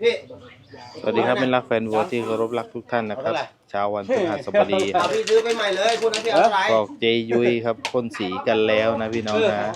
พี่สวัสดีครับเป็นรักแฟนวัวที่เคารพรักทุกท่านนะครับเช้าวันพฤหัสบดีคเอารับพี่ซื้อไปใหม่เลยพูดนะพี่เอาเท่าไหร่บอกเจยุ้ยครับพ่นสีกันแล้วนะพี่น้องนะ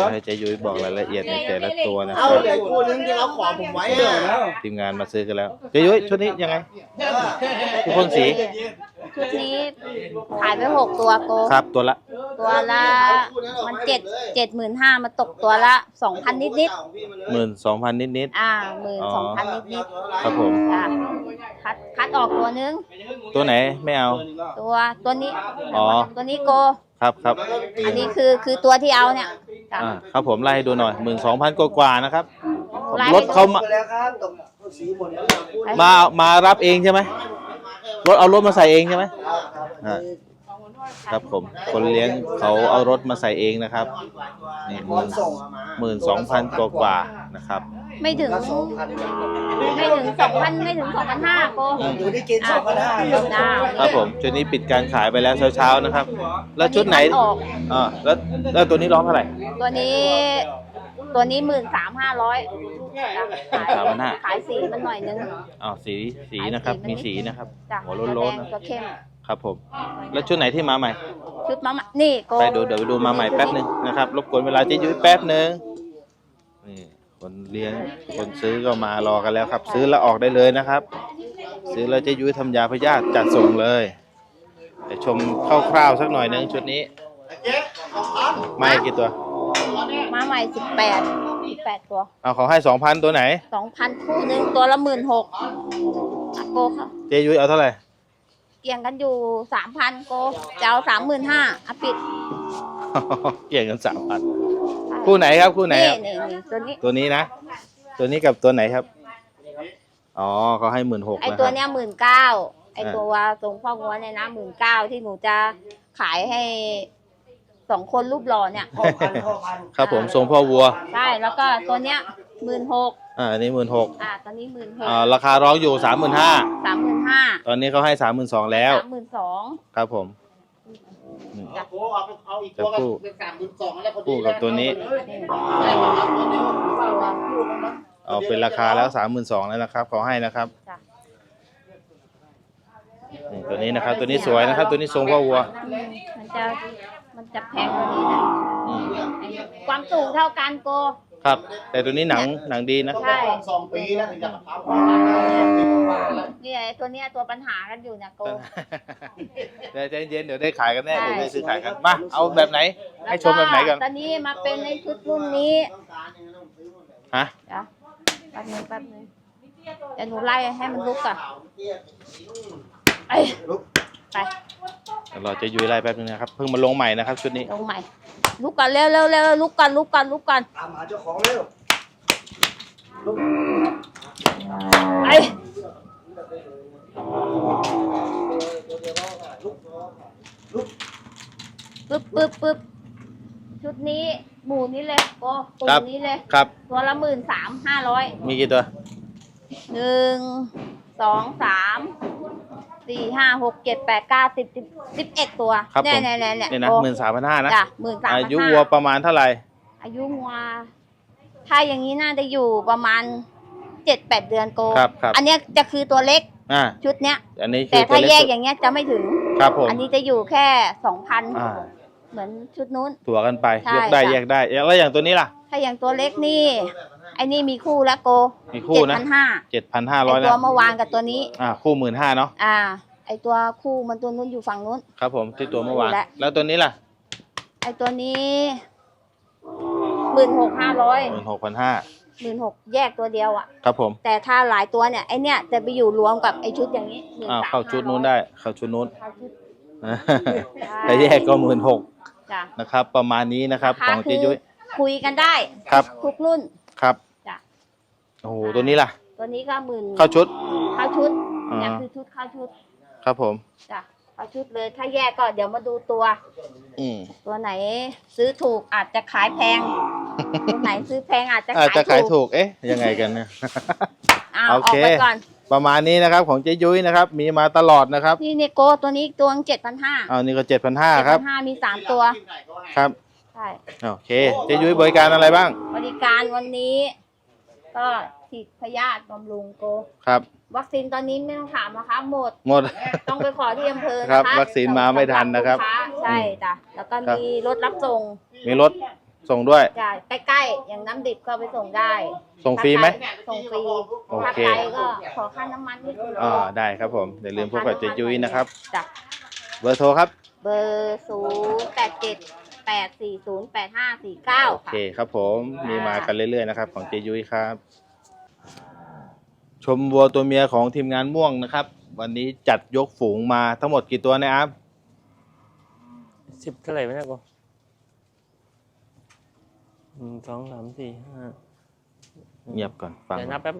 จะให้เจยุ้ยบอกรายละเอียดในแต่ละตัวนะคเอารับเหลือคู่นึงที่เราขอผมไว้อะทีมงานมาซื้อกันแล้วเจยุ้ยชุดนี้ยังไงผู้พ่นสี ชุดนี้ขายไปหกตัวโกครับตัวละ ตัวละมันเจ็ดเจ็ดหมื่นห้ามันตกตัวละสองพันนิดนิดหมื่นสองพันนิดนิดๆอ่าหมื่นสองพันนิดนิดๆครับผมๆจ้ะคัดคัดออกตัวนึง ตัวไหนไม่เอา ตัวตัวนี้อ๋อ ตัวนี้โก ครับครับอันนี้คือคือตัวที่เอาเนี่ยจ้ะ อ่าครับผมไล่ให้ดูหน่อยหมื่นสองพันกว่าๆนะครับไล่รให้ถดูเขามา แล้วครับตกสีหมดแล้ว มามารับเองใช่ไหม รถเอารถมาใส่เองใช่ไหมอ่าครับผม คนเลี้ยงเขาเอารถมาใส่เองนะครับนี่หมื่นหมื่นสองพันกว่าๆนะครับ ไม่ถึง ไม่ถึงสองพันไม่ถึงสองพันห้าโกอยู่ที่กินสองพันห้าครับจ้าครับผมชุดนี้ปิดการขายไปแล้วเช้าๆนะครับ แล้วชุดไหนออกอ่าแล้วแล้วตัวนี้ร้องเท่าไหร่ ตัวนี้ ตัวนี้หมื่นสามห้าร้อย 13,500ขายสีมันหน่อยนึงอ้าวสีสีนะครับ มีสีนะครับจ้ะหัวตัวโล้แดนงๆนะตัวเข้ม ครับผม แล้วชุดไหนที่มาใหม่ ชุดมาม่านี่โกไปดูเดี๋ยวไปดูมาใหม่แป๊บหนึ่งนะครับรบกวนเวลาเจะยุ้ยแป๊บหนึ่งนี่คนเลี้ยงคนซื้อก็มารอกันแล้วครับ ซื้อแล้วออกได้เลยนะครับ ซื้อแล้วเจะยุ้ยทำยาพยาธิจัดส่งเลยไปชมคร่าวๆสักหน่อยหนึงชุดนี้ เจ๊สองพันไม่กี่ตัว มาใหม่สิบแปดสิบแปดตัวเอาขอให้สองพันตัวไหนสองพันคู่หนึ่งตัวละหมื่นหกโกค่ะเจยุ้ยเอาเท่าไหร่เกี่ยงกันอยู่สามพันโกจะเอาสามหมื่นห้าอะปิดเกี่ยงกันสามพันคู่ไหนครับคู่ไหนนี่ครับนี่นี่ตัวนี้ตัวนี้นะ ตัวนี้กับตัวไหนครับอ๋อเขาให้หมื่นหกไอนะคตัวรับเนี้ยหมื่นเก้าไออ่าตัวทรงพ่องัวเนี่ยนะหมื่นเก้าที่หนูจะขายให้ สองคนรูปหล่อเนี่ยหกพันหกพันครับผมทรงพ่อวัว ใช่แล้วก็ตัวเนี้ยหมื่นหกอ่าอันนี้หมื่นหกอ่าตอนนี้หมื่นหกอ่าราคาร้องอยู่สามหมื่นห้าสามหมื่นห้าตอนนี้เขาให้สามหมื่นสองแล้ว สามหมื่นสองครับผมโอ้เอาเอาอีกจะตัวก็คู่เป็นสามหมื่นสองแล้วพอดีคู่กับตัวนี้ เอาเป็นราคาแล้วสามหมื่นสองแล้วนะครับเขาให้นะครับจ้ะ นี่ตัวนี้นะครับ ตัวนี้สวยนะครับ ตัวนี้ทรงพ่อวัวอืมมันจะ มันจะแพงกว่านี้หนะอืมความสูงเท่ากันโก ครับ แต่ตัวนี้หนังหนังดีนะ ต้องเป็นสองปีนะถึงจะทำเนี่ยไอ้ตัวเนี้ยตัวปัญหากันอยู่เนี่ยโกเดี๋ยวใจเย็นเดี๋ยวได้ขายกันแน่เดี๋ยวได้ซื้อขายกันมาเอาแบบไหน ให้ชมแบบไหนกันตอนนี้มาเป็นในชุดรุ่นนี้ฮะเดี๋ยวแป๊บนึงแป๊บนึงเดี๋ยวหนูไล่ให้มันลุกก่อนไปไปเดี๋ยวเราจะยุยไล่แป๊บนึงนะครับ เพิ่งมาลงใหม่นะครับชุดนี้ ลงใหม่ ลุกก่อนเร็วเร็วเร็วลุกก่อนลุกก่อนลุกก่อนตามหาเจ้าของเร็วไปปึ๊บปึ๊บปึ๊บชุดนี้หมูนี้เลยโกปูครับ นี้เลย ครับ ตัวละหมื่นสามห้าร้อยมีกี่ตัวหนึ่งสองสาม สี่ห้าหกเจ็ดแปดเก้าสิบสิบสิบเอ็ดตัวครับผมเนี่ยเนี่ยเนี่ยนี่นะโอ้หมื่นสามพันห้านะ จ้ะหมื่นสามอายุห้าวัวประมาณเท่าไหร่ อายุวัวถ้าอย่างนี้น่าจะอยู่ประมาณเจ็ดแปดเดือนโกครับครับ อันเนี้ยจะคือตัวเล็กอ่า ชุดเนี้ย อันนี้คืแต่อตัถ้าวเล็แยกสุดอย่างเงี้ยจะไม่ถึง ครับผมอันนี้จะอยู่แค่สองพันอ่าเหมือนชุดนู้น ถั่วกันไปใช่ยกได้จ้ะแยกได้แล้วอย่างตัวนี้ล่ะ ถ้าอย่างตัวเล็กนี่ ไอ้นี่มีคู่แล้วโกมีคู่เจ็ดนะพันห้าเจ็ดพันห้าไอร้อยตัวนะเมื่อวานกับตัวนี้ อ่าคู่หมื่นห้าเนาะอ่า ไอตัวคู่มันตัวนู้นอยู่ฝั่งนู้น ครับผมที่ตัวเมื่อวาน และ แล้วตัวนี้ล่ะไอตัวนี้หมื่นหกห้าร้อยหมื่นหกพันห้าหมื่นหกแยกตัวเดียวอะ ครับผมแต่ถ้าหลายตัวเนี่ยไอเนี่ยจะไปอยู่รวมกับไอชุดอย่างนี้อ่าเข้าชุดนู้นได้ เข้าชุดนู้นเข้าชุดถ้าแยกก็หมื่นหกจ้ะนะครับ ประมาณนี้นะครับราขคาองเจคือยุ้ยคุยกันได้ ครับ ทุกรุ่น ครับจ้ะ โอ้โหตัวนี้ล่ะ ตัวนี้ก็หมื่นเข้าชุด เข้าชุดอ่า เนี่ยคือชุดเข้าชุดครับผม จ้ะเข้าชุดเลยถ้าแยกก็เดี๋ยวมาดูตัว อืม ตัวไหนซื้อถูกอาจจะขายแพง ตัวไหนซื้อแพงอาจจะอาจจะขายถูกถูกเอ๊ะ ยังไงกันเนี่ย อ้าวโอออกเค ไปก่อนประมาณนี้นะครับของเจยุ้ยนะครับ มีมาตลอดนะครับนี่เนโกตัวนี้ตัวเจ็ดพันห้าเอานี่ก็เจ็ดพันห้าเจ็ดครัพับ นห้ามีสามตัวครับ ใช่ โอเค เจยุ้ยบริการอะไรบ้าง บริการวันนี้ตก็ ฉีดพยาธิบำรุงโก ครับ วัคซีนตอนนี้ไม่ต้องถามนะคะหมด หมด ต้องไปขอที่อำเภอครันะบคะวัคซีนมาไม่ทันนะครับ สำหลูกาใช่จ้ะแล้วก็ครับมีรถรับส่งมีรถส่งด้วย จ้ะใกล้ๆอย่างน้ำดิบก็ไปส่งได้ส่งฟรีไหม ส่งฟรีโอถ้าเค ไกลก็ขอค่าน้ำมันนิดนึงอ่าได้ครับผมอย่าลืมพบกับเจยุ้ยนะครับ จ้ะ เบอร์โทรครับ เบอร์ศูนย์แปดเจ็ดแปดสี่ศูนย์แปดห้าสี่เก้าโอค่ะ เคครับผมมีมากันเรื่อยๆนะครับ ของเจยุ้ยครับ ชมวัวตัวเมียของทีมงานม่วงนะครับ วันนี้จัดยกฝูงมาทั้งหมดกี่ตัวนะครับสิบเท่าไหร่ไม่ได้กูหนึ่งสองสามสี่ห้าเงียบก่อนฟังเดี๋ยวนับแป๊บ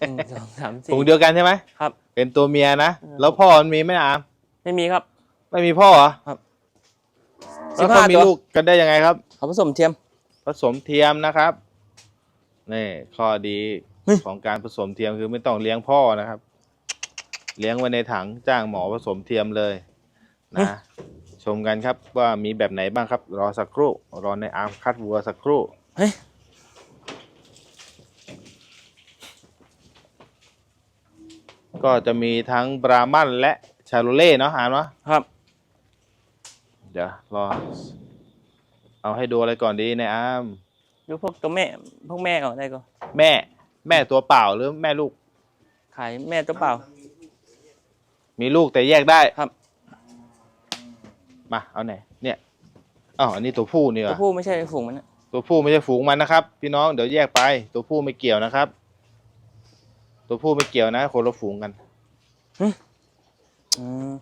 หนึ่งสองสามสี่ฝูงเดียวกันใช่ไหมครับ เป็นตัวเมียนะอืมแล้วพ่อมันมีไหมอามไม่มีครับ ไม่มีพ่อเหรอครับแล้วเขา15มีตัวลูกกันได้ยังไงครับเขาผสมเทียม ผสมเทียมนะครับนี่ข้อดีเฮ้ย ของการผสมเทียมคือไม่ต้องเลี้ยงพ่อนะครับ เลี้ยงไว้ในถังจ้างหมอผสมเทียมเลย นะ ชมกันครับว่ามีแบบไหนบ้างครับ รอสักครู่รอในอาร์มคัดวัวสักครู่เฮ้ยก็จะมีทั้งบรามันและชาโลเล่เนาะอาร์มเนาะครับ เดี๋ยวรอ เอาให้ดูอะไรก่อนดีในอาร์มดูพวกตัวแม่ พวกแม่ก่อนได้ก็แม่ แม่ตัวเปล่าหรือแม่ลูก ขายแม่ตัวเปล่า มีลูกแต่แยกได้ครับ มาเอาไหนเนี่ยอ๋ออันนี้ตัวผู้นี่เหรตัวอผู้ไม่ใช่ฝูงมันนะตัวผู้ไม่ใช่ฝูงมันนะครับ พี่น้องเดี๋ยวแยกไป ตัวผู้ไม่เกี่ยวนะครับ ตัวผู้ไม่เกี่ยวนะคนละฝูงกันอืม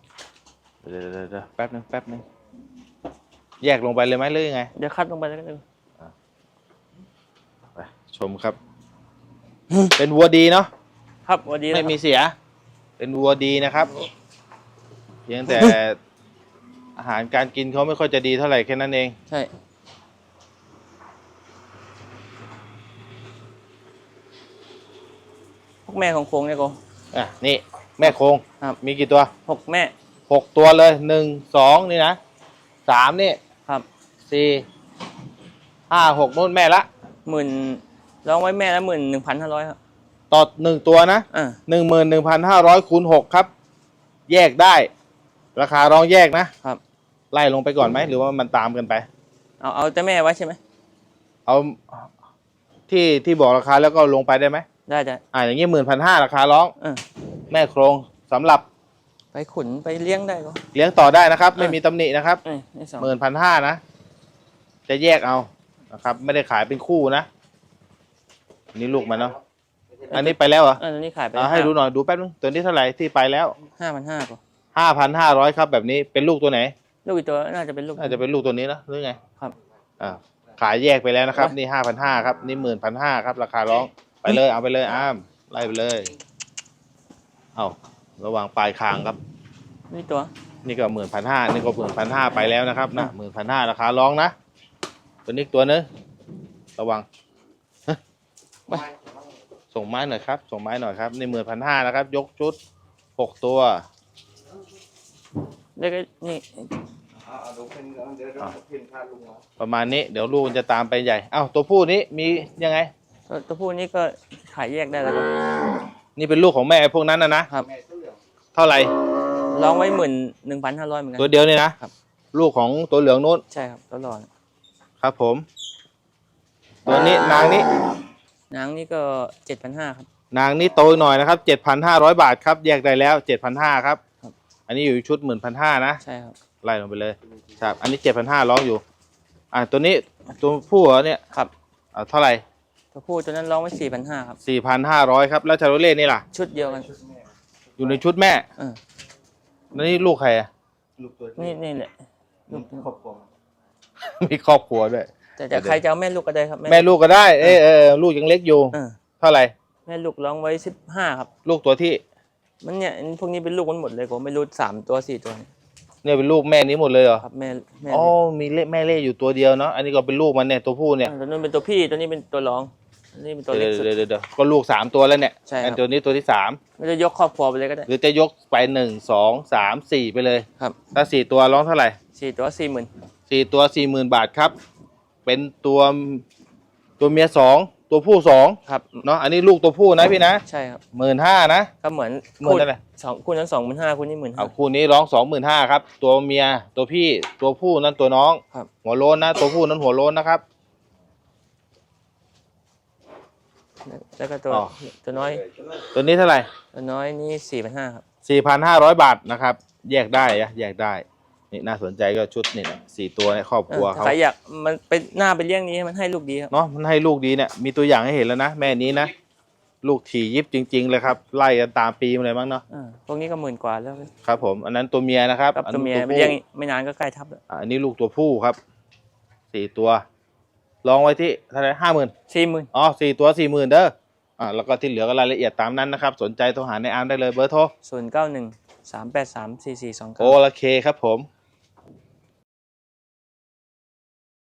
เดี๋ยวเดี๋ยวเดี๋ยวแป๊บนึงแป๊บนึงแยกลงไปเลยไหมหรือยังไงเดี๋ยวคัดลงไปแล้วกันไปชมครับ เป็นวัวดีเนาะครับสวันดีไม่มีเสีย เป็นวัวดีนะครับ เพียงแต่อาหารการกินเขาไม่ค่อยจะดีเท่าไหร่แค่นั้นเอง ใช่ พวกแม่ของโคงเนี่ยก็อะนี่แม่โคงครับ มีกี่ตัวหกแม่ หกตัวเลยหนึ่งสองนี่นะสามนี่ครับสี่ห้าหกนู่นแม่ละหมื่น ร้องไว้แม่ละหมื่นหนึ่งพันห้าร้อยครับต่อหนึ่งตัวนะอ่าหนึ่งหมื่นหนึ่งพันห้าร้อยคูณหกครับ แยกได้ ราคารองแยกนะครับ ไล่ลงไปก่อนไหมหรือว่ามันตามกันไป เอาเอาแต่แม่ไว้ใช่ไหมเอาที่ที่บอกราคาแล้วก็ลงไปได้ไหมได้ได้อ่าอย่างนี้หมื่นพันห้าราคาร้องเออแม่โครงสำหรับไปขุนไปเลี้ยงได้ก็ เลี้ยงต่อได้นะครับ ไม่เออมีตำหนินะครับเอ้ยนี่สองหมื่นพันห้านะ จะแยกเอานะครับ ไม่ได้ขายเป็นคู่นะอั นนี่ลูกมันเนาะอันนี้ไปแล้วเหรอเออตัวนี้ขายไปเอาให้ดูหน่อยดูแป๊บนึงตัวนี้เท่าไหร่ที่ไปแล้วห้าพันห้าก็ห้าพันห้าร้อยครับแบบนี้เป็นลูกตัวไหน ลูกอีกตัวน่าจะเป็นลูกน่าจะเป็นลูกตัวนี้นะหรือไงครับอ่าขายแยกไปแล้วนะครับไปนี่ห้าพันห้าครับ นี่หมื่นพันห้าครับ ราคาร้องไปเลยเอาไปเลยอ้ามไล่ไปเลย เอาระหว่างปลายคางครับ นี่ตัว นี่ก็หมื่นพันห้านี่ก็หมื่นพันห้าไปแล้วนะครับนะหมื่นพันห้าราคาร้องนะตัวนี้อีกตัวนึงระวังฮะ ไปส่งไม้หน่อยครับ ส่งไม้หน่อยครับนี่หมื่นพันห้านะครับ ยกชุดหกตัว แล้วก็นี่ประมาณนี้เดี๋ยวลูกมันจะตามไปใหญ่เอ้าตัวผู้นี้มียังไง ตัวตัวผู้นี่ก็ขายแยกได้แล้วก็นี่เป็นลูกของแม่ไอ้พวกนั้นนะนะครับเท่าไหร่ ร้องไว้หมื่นหนึ่งพันห้าร้อยเหมือนกัตัวเดียวเนี่ยนะครับ ลูกของตัวเหลืองนู้นใช่ครับตัวหลอนครับผม ตัวนี้นางนี้ นางนี่ก็เจ็ดพันห้าครับ นางนี้โตหน่อยนะครับเจ็ดพันห้าร้อยบาทครับ แยกได้แล้วเจ็ดพันห้าครับครับ อันนี้อยู่ชุดหมื่นพันห้านะ ใช่ครับ ไล่ลงไปเลย ครับ อันนี้เจ็ดพันห้าร้องอยู่ อ่าตัวนี้ตัวผู้เหรอเนี่ย ครับ อ่าเท่าไหร่ ตัวผู้ตัวนั้นร้องไว้สี่พันห้าครับสี่พันห้าร้อยครับ แล้วชาโรเล่นี่ล่ะ ชุดเดียวกัน อยู่ในชุดแม่เออแล้วนี่ลูกใครอะนี่นี่แหละ ลูกมีครอบครัวด้วย แต่จะใครจะเอาแม่ลูกก็ได้ครับ แม่ลูกก็ได้ เอยเออลูกยังเล็กอยู่ เออ เท่าไหร่ แม่ลูกร้องไว้สิบห้าครับ ลูกตัวที่ มันเนี่ยพวกนี้เป็นลูกมันหมดเลยผมไม่รู้สามตัวสี่ตัวเนี่ยเนี่ยเป็นลูกแม่นี้หมดเลยเหรอ ครับแม่แม่อ๋อ มีเล่แม่เล่อยู่ตัวเดียวเนาะ อันนี้ก็เป็นลูกมันเนี่ยตัวผู้เนี่ย ตัวนู้นเป็นตัวพี่ตัวนี้เป็นตัวรองอันนี้เป็นตัวเดี๋เล็ยวกสุด เดี๋ยวเดี๋ยวเดี๋ยวก็ลูกสามตัวแล้วเนี่ยใช่ครับอันตัวนี้ตัวที่สามไม่จะยกครอบครัวไปเลยก็ได้ หรือจะยกไปหนึ่งสองสามสี่ไปเลย ครับถ้าสี่ตัวร้องเท่าไหร่สี่ตัวสี่หมื่นสี่ตัวสี่หมื่นบาทครับ เป็นตัวตัวเมียสองตัวผู้สองครับเนาะอันนี้ลูกตัวผู้นะพี่นะใช่ครับหมื่นห้านะก็เหมือนหมื่นอะไรสองคู่นั้นสองหมื่นห้าคู่นี้หมื่นห้าเอาคู่นี้ร้องสองหมื่นห้าครับ ตัวเมียตัวพี่ตัวผู้นั้นตัวน้องครับหัวโล้นนะ ตัวผู้นั้นหัวโล้นนะครับแล้วก็ตัวอ๋อตัวน้อย ตัวนี้เท่าไหร่ตัวน้อยนี่สี่พันห้าครับสี่พันห้าร้อยบาทนะครับ แยกได้อะแยกได้ นี่น่าสนใจก็ชุดนี่นะสี่ตัวในครอบครัวเออเขาใครอยากมันไปหน้าไปเลี้ยงนี้มันให้ลูกดีครับเนาะมันให้ลูกดีเนี่ยมีตัวอย่างให้เห็นแล้วนะแม่นี้นะลูกถี่ยิบจริง ๆ เลยครับ ไล่กันตามปีมาเลยมั้งเนาะอ่าพวกนี้ก็หมื่นกว่าแล้วครับผมอันนั้นตัวเมียนะครับครับอันตัวนั้นเมียตัวไปผู้เลี้ยงไม่นานก็ใกล้ทับแล้วอะอันนี้ลูกตัวผู้ครับสี่ตัวลองไว้ที่เท่าไหร่ห้าหมื่น สี่หมื่นอ๋อสี่ตัวสี่หมื่นเด้อ อ่า แล้วก็ที่เหลือก็รายละเอียดตามนั้นนะครับ สนใจโทรหาในอาร์มได้เลยเบอร์โทร ศูนย์เก้าหนึ่งสามแปดสามสี่สี่สองโอเก้า ละเคครับผม